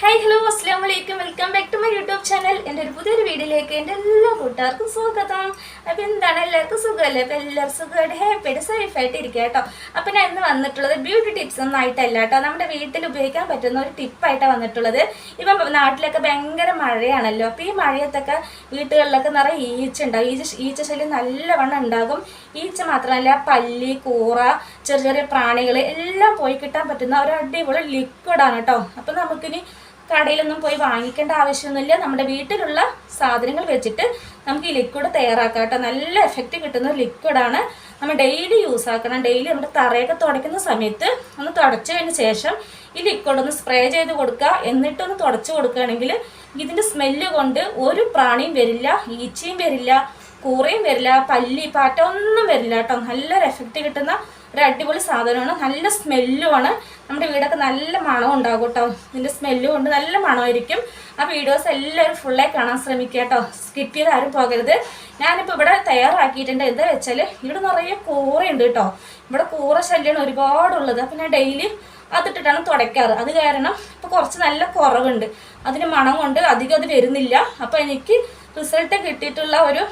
Hi hello അസ്സാം വലൈക്കും welcome back to my YouTube channel എന്റെ ഒരു പുതിയൊരു വീഡിയോയിലേക്ക് എന്റെ എല്ലാ കൂട്ടുകാർക്കും സ്വാഗതം. അപ്പം എന്താണ്? എല്ലാവർക്കും സുഖമല്ലേ? അപ്പം എല്ലാവരും സുഖമായിട്ട് ഹാപ്പിയായിട്ട് സേഫായിട്ട് ഇരിക്കുക കേട്ടോ. അപ്പം ഞാൻ ഇന്ന് വന്നിട്ടുള്ളത് ബ്യൂട്ടി ടിപ്സ് ഒന്നും ആയിട്ടല്ല കേട്ടോ. നമ്മുടെ വീട്ടിൽ ഉപയോഗിക്കാൻ പറ്റുന്ന ഒരു ടിപ്പായിട്ടാണ് വന്നിട്ടുള്ളത്. ഇപ്പം നാട്ടിലൊക്കെ ഭയങ്കര മഴയാണല്ലോ. അപ്പോൾ ഈ മഴയത്തൊക്കെ വീട്ടുകളിലൊക്കെ നിറയെ ഈച്ച ഈച്ച ഈച്ച ശല്യം നല്ലവണ്ണം ഉണ്ടാകും. ഈച്ച മാത്രമല്ല പല്ലി കൂറ ചെറിയ ചെറിയ പ്രാണികൾ എല്ലാം പോയി കിട്ടാൻ പറ്റുന്ന ഒരു അടിപൊളി ലിക്വിഡാണ് കേട്ടോ അപ്പം നമുക്കിനി കടയിലൊന്നും പോയി വാങ്ങിക്കേണ്ട ആവശ്യമൊന്നുമില്ല. നമ്മുടെ വീട്ടിലുള്ള സാധനങ്ങൾ വെച്ചിട്ട് നമുക്ക് ഈ ലിക്വിഡ് തയ്യാറാക്കാം കേട്ടോ നല്ല എഫക്റ്റ് കിട്ടുന്ന ലിക്വിഡാണ് നമ്മൾ ഡെയിലി യൂസ് ആക്കണം. ഡെയിലി നമ്മുടെ തറയൊക്കെ തുടയ്ക്കുന്ന സമയത്ത് ഒന്ന് തുടച്ചതിന് ശേഷം ഈ ലിക്വിഡ് ഒന്ന് സ്പ്രേ ചെയ്ത് കൊടുക്കുക. എന്നിട്ടൊന്ന് തുടച്ചു കൊടുക്കുകയാണെങ്കിൽ ഇതിന്റെ സ്മെല്ല് കൊണ്ട് ഒരു പ്രാണിയും വരില്ല ഈച്ചയും വരില്ല കൂറയും വരില്ല പല്ലി പാറ്റ ഒന്നും വരില്ല കേട്ടോ. നല്ലൊരു എഫക്റ്റ് കിട്ടുന്ന ഒരു അടിപൊളി സാധനമാണ്. നല്ല സ്മെല്ലുമാണ് നമ്മുടെ വീടൊക്കെ നല്ല മണം ഉണ്ടാകും കേട്ടോ. ഇതിന്റെ സ്മെല്ല് കൊണ്ട് നല്ല മണമായിരിക്കും. ആ വീഡിയോസ് എല്ലാവരും ഫുള്ളായി കാണാൻ ശ്രമിക്കുക കേട്ടോ. സ്കിപ്പ് ചെയ്ത് ആരും പോകരുത്. ഞാനിപ്പോൾ ഇവിടെ തയ്യാറാക്കിയിട്ടുണ്ട്. എന്താ വെച്ചാൽ ഇവിടെ നിറയെ കൂറയുണ്ട് കേട്ടോ. ഇവിടെ കൂറ ശല്യമാണ് ഒരുപാടുള്ളത്. അപ്പം ഞാൻ ഡെയിലി അതിട്ടിട്ടാണ് തുടയ്ക്കാറ്. അത് കാരണം ഇപ്പോൾ കുറച്ച് നല്ല കുറവുണ്ട്. അതിന് മണം കൊണ്ട് അധികം അത് വരുന്നില്ല. അപ്പോൾ എനിക്ക് റിസൾട്ട് കിട്ടിയിട്ടുള്ള ഒരു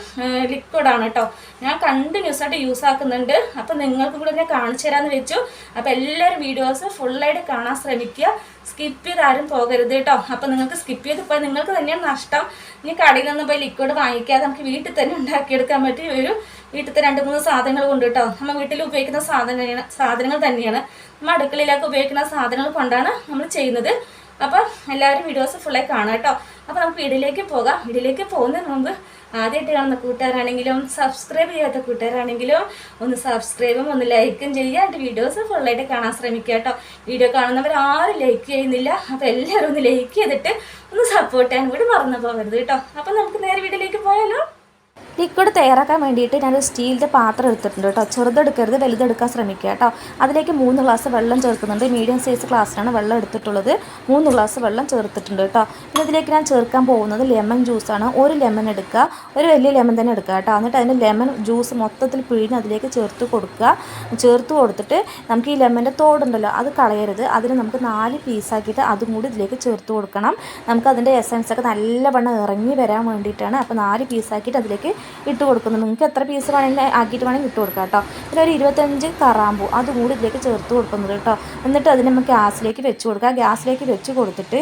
ലിക്വിഡാണ് കേട്ടോ ഞാൻ കണ്ടിന്യൂസ് ആയിട്ട് യൂസ് ആക്കുന്നുണ്ട്. അപ്പം നിങ്ങൾക്ക് കൂടെ ഞാൻ കാണിച്ചു തരാമെന്ന് വെച്ചു. അപ്പം എല്ലാവരും വീഡിയോസ് ഫുള്ളായിട്ട് കാണാൻ ശ്രമിക്കുക. സ്കിപ്പ് ചെയ്ത് ആരും പോകരുത് കേട്ടോ അപ്പം നിങ്ങൾക്ക് സ്കിപ്പ് ചെയ്ത് പോയാൽ നിങ്ങൾക്ക് തന്നെയാണ് നഷ്ടം. ഇനി കടയിൽ നിന്ന് പോയി ലിക്വിഡ് വാങ്ങിക്കാതെ നമുക്ക് വീട്ടിൽ തന്നെ ഉണ്ടാക്കിയെടുക്കാൻ പറ്റിയ ഒരു വീട്ടിലത്തെ രണ്ട് മൂന്ന് സാധനങ്ങൾ കൊണ്ട് കേട്ടോ നമ്മൾ വീട്ടിൽ ഉപയോഗിക്കുന്ന സാധനങ്ങൾ സാധനങ്ങൾ തന്നെയാണ്. നമ്മൾ അടുക്കളയിലൊക്കെ ഉപയോഗിക്കുന്ന സാധനങ്ങൾ കൊണ്ടാണ് നമ്മൾ ചെയ്യുന്നത്. അപ്പോൾ എല്ലാവരും വീഡിയോസ് ഫുള്ളായി കാണാം കേട്ടോ. അപ്പോൾ നമുക്ക് വീഡിയോയിലേക്ക് പോകാം. വീഡിയോയിലേക്ക് പോകുന്നതിന് മുമ്പ് ആദ്യമായിട്ട് കാണുന്ന കൂട്ടുകാരാണെങ്കിലും സബ്സ്ക്രൈബ് ചെയ്യാത്ത കൂട്ടുകാരാണെങ്കിലും ഒന്ന് സബ്സ്ക്രൈബും ഒന്ന് ലൈക്കും ചെയ്യുക. എന്റെ വീഡിയോസ് ഫുള്ളായിട്ട് കാണാൻ ശ്രമിക്കുക കേട്ടോ. വീഡിയോ കാണുന്നവർ ആരും ലൈക്ക് ചെയ്യുന്നില്ല. അപ്പോൾ എല്ലാവരും ഒന്ന് ലൈക്ക് ചെയ്തിട്ട് ഒന്ന് സപ്പോർട്ട് ചെയ്യാൻ കൂടി മറന്നു പോകരുത് കേട്ടോ. അപ്പോൾ നമുക്ക് നേരെ വീഡിയോയിലേക്ക് പോയാലോ? ലിക്വിഡ് തയ്യാറാക്കാൻ വേണ്ടിയിട്ട് ഞാനൊരു സ്റ്റീലിന്റെ പാത്രം എടുത്തിട്ടുണ്ട് കേട്ടോ. ചെറുതെടുക്കരുത് വലുതെടുക്കാൻ ശ്രമിക്കുക കേട്ടോ. അതിലേക്ക് മൂന്ന് ഗ്ലാസ് വെള്ളം ചേർക്കുന്നുണ്ട്. മീഡിയം സൈസ് ഗ്ലാസ്സിലാണ് വെള്ളം എടുത്തിട്ടുള്ളത്. മൂന്ന് ഗ്ലാസ് വെള്ളം ചേർത്തിട്ടുണ്ട് കേട്ടോ. പിന്നെ ഇതിലേക്ക് ഞാൻ ചേർക്കാൻ പോകുന്നത് ലെമൺ ജ്യൂസാണ്. ഒരു ലെമൺ എടുക്കുക. ഒരു വലിയ ലെമൺ തന്നെ എടുക്കുക കേട്ടോ. എന്നിട്ട് അതിന്റെ ലെമൺ ജ്യൂസ് മൊത്തത്തിൽ പിഴിഞ്ഞ് അതിലേക്ക് ചേർത്ത് കൊടുക്കുക. ചേർത്ത് കൊടുത്തിട്ട് നമുക്ക് ഈ ലെമന്റെ തോടുണ്ടല്ലോ അത് കളയരുത്. അതിന് നമുക്ക് നാല് പീസാക്കിയിട്ട് അതും കൂടി ഇതിലേക്ക് ചേർത്ത് കൊടുക്കണം. നമുക്ക് അതിന്റെ എസൻസൊക്കെ നല്ലവണ്ണം ഇറങ്ങി വരാൻ വേണ്ടിയിട്ടാണ്. അപ്പോൾ നാല് പീസാക്കിയിട്ട് അതിലേക്ക് ഇട്ട് കൊടുക്കുന്നു. നിങ്ങൾക്ക് എത്ര പീസ് വേണമെങ്കിൽ ആക്കിയിട്ട് വേണമെങ്കിൽ ഇട്ട് കൊടുക്കാം കേട്ടോ. പിന്നെ ഒരു ഇരുപത്തഞ്ച് കറാമ്പൂ അതുകൂടി ഇതിലേക്ക് ചേർത്ത് കൊടുക്കുന്നത് കേട്ടോ. എന്നിട്ട് അതിന് നമുക്ക് ഗ്യാസിലേക്ക് വെച്ച് കൊടുക്കുക ഗ്യാസിലേക്ക് വെച്ച് കൊടുത്തിട്ട്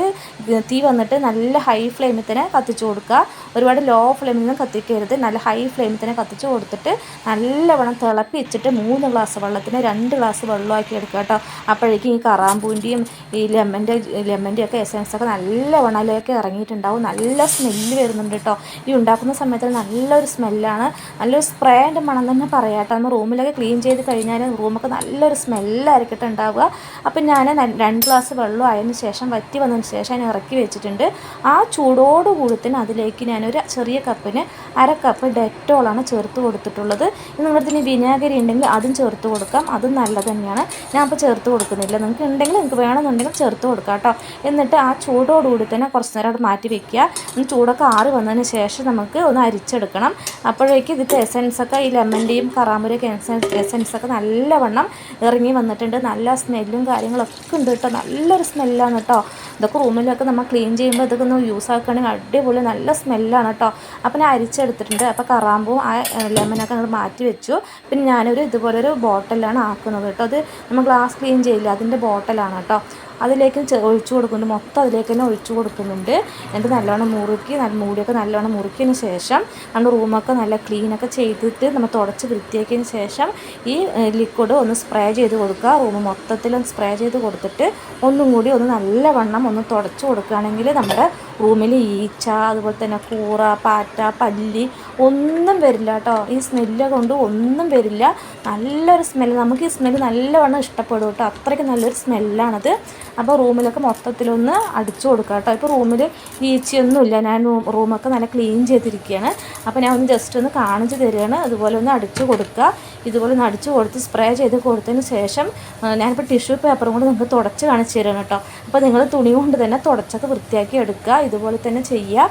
തീ വന്നിട്ട് നല്ല ഹൈ ഫ്ലെയിമിൽ തന്നെ കത്തിച്ച് കൊടുക്കുക. ഒരുപാട് ലോ ഫ്ലെയിമിൽ നിന്നും കത്തിക്കരുത്. നല്ല ഹൈ ഫ്ലെയിമിൽ തന്നെ കത്തിച്ച് കൊടുത്തിട്ട് നല്ലവണ്ണം തിളപ്പിച്ചിട്ട് മൂന്ന് ഗ്ലാസ് വെള്ളത്തിന് രണ്ട് ഗ്ലാസ് വെള്ളമാക്കി എടുക്കുക കേട്ടോ. അപ്പോഴേക്കും ഈ കറാമ്പൂന്റെയും ഈ ലെമന്റെ ലെമന്റെ ഒക്കെ എസൻസ് ഒക്കെ നല്ല അതിലേക്ക് ഇറങ്ങിയിട്ടുണ്ടാവും. നല്ല സ്മെല്ല് വരുന്നുണ്ട് കേട്ടോ. ഈ ഉണ്ടാക്കുന്ന സമയത്ത് നല്ലൊരു സ്മെല്ലാണ് നല്ലൊരു സ്പ്രേന്റെ മണം തന്നെ പറയാട്ടോ നമ്മൾ റൂമിലൊക്കെ ക്ലീൻ ചെയ്ത് കഴിഞ്ഞാൽ റൂമൊക്കെ നല്ലൊരു സ്മെല്ലായിരിക്കട്ടെ ഉണ്ടാവുക. അപ്പം ഞാൻ രണ്ട് ഗ്ലാസ് വെള്ളം ആയതിന് ശേഷം വറ്റി വന്നതിന് ശേഷം ഞാൻ ഇറക്കി വെച്ചിട്ടുണ്ട്. ആ ചൂടോടുകൂടി തന്നെ അതിലേക്ക് ഞാനൊരു ചെറിയ കപ്പിന് അര കപ്പ് ഡെറ്റോളാണ് ചേർത്ത് കൊടുത്തിട്ടുള്ളത്. നിങ്ങളുടെ തന്നെ വിനാഗിരി ഉണ്ടെങ്കിൽ അതും ചേർത്ത് കൊടുക്കാം. അതും നല്ലത് തന്നെയാണ്. ഞാൻ അപ്പോൾ ചേർത്ത് കൊടുക്കുന്നില്ല. നിങ്ങൾക്ക് ഉണ്ടെങ്കിൽ നിങ്ങൾക്ക് വേണമെന്നുണ്ടെങ്കിൽ ചേർത്ത് കൊടുക്കാം കേട്ടോ. എന്നിട്ട് ആ ചൂടോടുകൂടി തന്നെ കുറച്ച് നേരം അവിടെ മാറ്റി വെക്കുക. ചൂടൊക്കെ ആറി വന്നതിന് ശേഷം നമുക്ക് ഒന്ന് അരിച്ചെടുക്കണം. അപ്പോഴേക്കും ഇതിന്റെ എസൻസൊക്കെ ഈ ലെമന്റെയും കറാമ്പൂരൊക്കെ എസൻസ് എസൻസൊക്കെ നല്ലവണ്ണം ഇറങ്ങി വന്നിട്ടുണ്ട്. നല്ല സ്മെല്ലും കാര്യങ്ങളൊക്കെ ഉണ്ട് കേട്ടോ. നല്ലൊരു സ്മെല്ലാണ് കേട്ടോ. ഇതൊക്കെ റൂമിലൊക്കെ നമ്മൾ ക്ലീൻ ചെയ്യുമ്പോൾ ഇതൊക്കെ ഒന്ന് യൂസ് ആക്കുകയാണെങ്കിൽ അടിപൊളി നല്ല സ്മെല്ലാണ് കേട്ടോ. അപ്പം ഞാൻ അരിച്ചെടുത്തിട്ടുണ്ട്. അപ്പോൾ കറാമ്പും ആ ലെമനൊക്കെ നമ്മൾ മാറ്റി വെച്ചു. പിന്നെ ഞാനൊരു ഇതുപോലൊരു ബോട്ടിലാണ് ആക്കുന്നത് കേട്ടോ. അത് നമ്മൾ ഗ്ലാസ് ക്ലീൻ ചെയ്യില്ല? അതിന്റെ ബോട്ടിലാണ് കേട്ടോ. അതിലേക്ക് ഒഴിച്ചു കൊടുക്കുന്നുണ്ട്. മൊത്തം അതിലേക്ക് തന്നെ ഒഴിച്ചു കൊടുക്കുന്നുണ്ട്. എന്നിട്ട് നല്ലോണം മുറുക്കി നല്ല മൂടിയൊക്കെ നല്ലോണം മുറുക്കിയതിന് ശേഷം നമ്മുടെ റൂമൊക്കെ നല്ല ക്ലീനൊക്കെ ചെയ്തിട്ട് നമ്മൾ തുടച്ച് വൃത്തിയാക്കിയതിന് ശേഷം ഈ ലിക്വിഡ് ഒന്ന് സ്പ്രേ ചെയ്ത് കൊടുക്കുക. റൂം മൊത്തത്തിലും സ്പ്രേ ചെയ്ത് കൊടുത്തിട്ട് ഒന്നും കൂടി ഒന്ന് നല്ലവണ്ണം ഒന്ന് തുടച്ച് കൊടുക്കുകയാണെങ്കിൽ നമ്മുടെ റൂമിൽ ഈച്ച അതുപോലെ തന്നെ കൂറ പാറ്റ പല്ലി ഒന്നും വരില്ല കേട്ടോ. ഈ സ്മെല്ല് കൊണ്ട് ഒന്നും വരില്ല. നല്ലൊരു സ്മെല്ല് നമുക്ക് ഈ സ്മെല്ല് നല്ലവണ്ണം ഇഷ്ടപ്പെടും കേട്ടോ. അത്രയ്ക്ക് നല്ലൊരു സ്മെല്ലാണത് അപ്പോൾ റൂമിലൊക്കെ മൊത്തത്തിലൊന്ന് അടിച്ചു കൊടുക്കുക കേട്ടോ. ഇപ്പോൾ റൂമിൽ ഈച്ചയൊന്നുമില്ല. ഞാൻ റൂമൊക്കെ നല്ല ക്ലീൻ ചെയ്തിരിക്കുകയാണ്. അപ്പോൾ ഞാൻ ഒന്ന് ജസ്റ്റ് ഒന്ന് കാണിച്ച് തരികയാണ്. അതുപോലെ ഒന്ന് അടിച്ചു കൊടുക്കുക. ഇതുപോലെ ഒന്ന് അടിച്ചു കൊടുത്ത് സ്പ്രേ ചെയ്ത് കൊടുത്തതിന് ശേഷം ഞാനിപ്പോൾ ടിഷ്യൂ പേപ്പറും കൊണ്ട് നിങ്ങൾക്ക് തുടച്ച് കാണിച്ചു തരാണ് കേട്ടോ. അപ്പോൾ നിങ്ങൾ തുണി കൊണ്ട് തന്നെ തുടച്ചൊക്കെ വൃത്തിയാക്കി എടുക്കുക. ഇതുപോലെ തന്നെ ചെയ്യുക.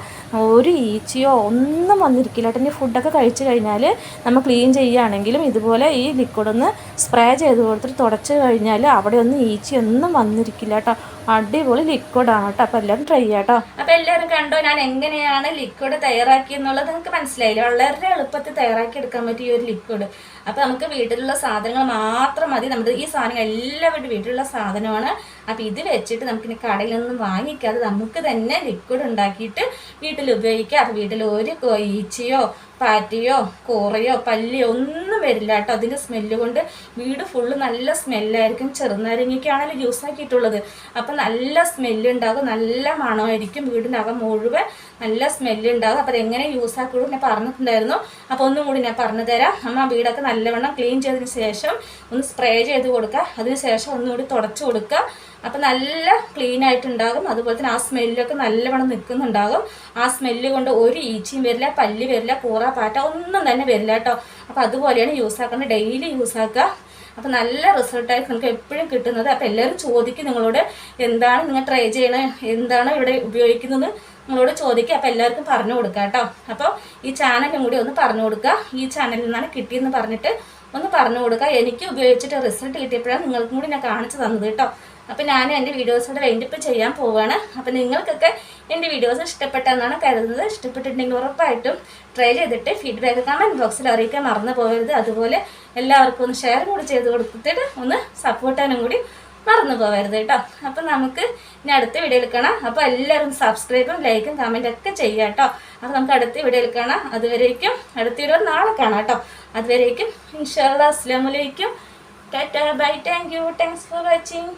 ഒരു ഈച്ചയോ ഒന്നും വന്നിരിക്കില്ല. കേട്ടോ ഇനി ഫുഡൊക്കെ കഴിച്ചു കഴിഞ്ഞാൽ നമ്മൾ ക്ലീൻ ചെയ്യുകയാണെങ്കിലും ഇതുപോലെ ഈ ലിക്വിഡ് ഒന്ന് സ്പ്രേ ചെയ്ത് കൊടുത്തിട്ട് തുടച്ച് കഴിഞ്ഞാൽ അവിടെ ഒന്നും ഈച്ചയൊന്നും വന്നിരിക്കില്ല. കേട്ടോ അടിപൊളി ലിക്വിഡാണ് കേട്ടോ. അപ്പോൾ എല്ലാവരും ട്രൈ ചെയ്യാട്ടോ. അപ്പൊ എല്ലാവരും കണ്ടോ ഞാൻ എങ്ങനെയാണ് ലിക്വിഡ് തയ്യാറാക്കി എന്നുള്ളത്? നിങ്ങൾക്ക് മനസ്സിലായില്ലേ? വളരെ എളുപ്പത്തിൽ തയ്യാറാക്കി എടുക്കാൻ പറ്റിയ ഒരു ലിക്വിഡ് അപ്പൊ നമുക്ക് വീട്ടിലുള്ള സാധനങ്ങൾ മാത്രം മതി. നമ്മുടെ ഈ സാധനങ്ങൾ എല്ലാവരുടെ വീട്ടിലുള്ള സാധനമാണ്. അപ്പൊ ഇത് വെച്ചിട്ട് നമുക്ക് ഇനി കടയിൽ നിന്നും വാങ്ങിക്കാതെ നമുക്ക് തന്നെ ലിക്വിഡ് ഉണ്ടാക്കിയിട്ട് വീട്ടിൽ ഉപയോഗിക്കാം. അപ്പൊ വീട്ടിൽ ഒരു ഈച്ചയോ പാറ്റിയോ കോറയോ പല്ലിയോ ഒന്നും വരില്ല കേട്ടോ. അതിന്റെ സ്മെല്ല് കൊണ്ട് വീട് ഫുള്ള് നല്ല സ്മെല്ലായിരിക്കും ചെറുനാരങ്ങയ്ക്കാണല്ലോ യൂസ് ആക്കിയിട്ടുള്ളത്. അപ്പം നല്ല സ്മെല്ല് ഉണ്ടാകും. നല്ല മണമായിരിക്കും വീടിനകം മുഴുവൻ. നല്ല സ്മെല്ല് ഉണ്ടാകും. അപ്പം അതെങ്ങനെ യൂസ് ആക്കുള്ളൂ ഞാൻ പറഞ്ഞിട്ടുണ്ടായിരുന്നു. അപ്പോൾ ഒന്നും കൂടി ഞാൻ പറഞ്ഞു തരാം. അമ്മ വീടൊക്കെ നല്ലവണ്ണം ക്ലീൻ ചെയ്തതിന് ശേഷം ഒന്ന് സ്പ്രേ ചെയ്ത് കൊടുക്കുക. അതിന് ശേഷം ഒന്നുകൂടി തുടച്ചു കൊടുക്കുക. അപ്പം നല്ല ക്ലീൻ ആയിട്ടുണ്ടാകും അതുപോലെ തന്നെ ആ സ്മെല്ലൊക്കെ നല്ലവണ്ണം നിൽക്കുന്നുണ്ടാകും. ആ സ്മെല്ല് കൊണ്ട് ഒരു ഈച്ചയും വരില്ല പല്ല് വരില്ല കൂറ പാറ്റ ഒന്നും തന്നെ വരില്ല കേട്ടോ. അപ്പം അതുപോലെയാണ് യൂസ് ആക്കുന്നത് ഡെയിലി യൂസ് ആക്കുക. അപ്പം നല്ല റിസൾട്ടായിരിക്കും നിങ്ങൾക്ക് എപ്പോഴും കിട്ടുന്നത്. അപ്പോൾ എല്ലാവരും ചോദിക്കും നിങ്ങളോട് എന്താണ് നിങ്ങൾ ട്രൈ ചെയ്യണേ എന്താണ് ഇവിടെ ഉപയോഗിക്കുന്നത് നിങ്ങളോട് ചോദിക്കുക അപ്പോൾ എല്ലാവർക്കും പറഞ്ഞു കൊടുക്കുക കേട്ടോ. അപ്പോൾ ഈ ചാനലും കൂടി ഒന്ന് പറഞ്ഞു കൊടുക്കുക. ഈ ചാനലിൽ നിന്നാണ് കിട്ടിയെന്ന് പറഞ്ഞിട്ട് ഒന്ന് പറഞ്ഞു കൊടുക്കുക. എനിക്ക് ഉപയോഗിച്ചിട്ട് റിസൾട്ട് കിട്ടിയപ്പോഴാണ് നിങ്ങൾക്കും കൂടി ഞാൻ കാണിച്ചു തന്നത് കേട്ടോ. അപ്പോൾ ഞാൻ എന്റെ വീഡിയോസോടെ വൈൻഡിപ്പ് ചെയ്യാൻ പോവുകയാണ് അപ്പോൾ നിങ്ങൾക്കൊക്കെ എന്റെ വീഡിയോസ് ഇഷ്ടപ്പെട്ടെന്നാണ് കരുതുന്നത്. ഇഷ്ടപ്പെട്ടിട്ടുണ്ടെങ്കിൽ ഉറപ്പായിട്ടും ട്രൈ ചെയ്തിട്ട് ഫീഡ്ബാക്ക് കമന്റ് ബോക്സിൽ അറിയിക്കാൻ മറന്നു പോകരുത്. അതുപോലെ എല്ലാവർക്കും ഒന്ന് ഷെയർ കൂടി ചെയ്ത് കൊടുത്തിട്ട് ഒന്ന് സപ്പോർട്ട് ചെയ്യാനും കൂടി മറന്നു പോകരുത് കേട്ടോ. അപ്പം നമുക്ക് ഇനി അടുത്ത വീഡിയോയിൽ കാണാം. അപ്പോൾ എല്ലാവരും സബ്സ്ക്രൈബും ലൈക്കും കമന്റും ഒക്കെ ചെയ്യാം കേട്ടോ. അപ്പോൾ നമുക്ക് അടുത്ത വീഡിയോയിൽ കാണാം. അതുവരേക്കും അടുത്ത വീഡിയോ നാളെ കാണാം കേട്ടോ. അതുവരേക്കും ഇൻഷാല്ലാ അസ്ലാമലൈക്കും tata. Bye. Thank you thanks for watching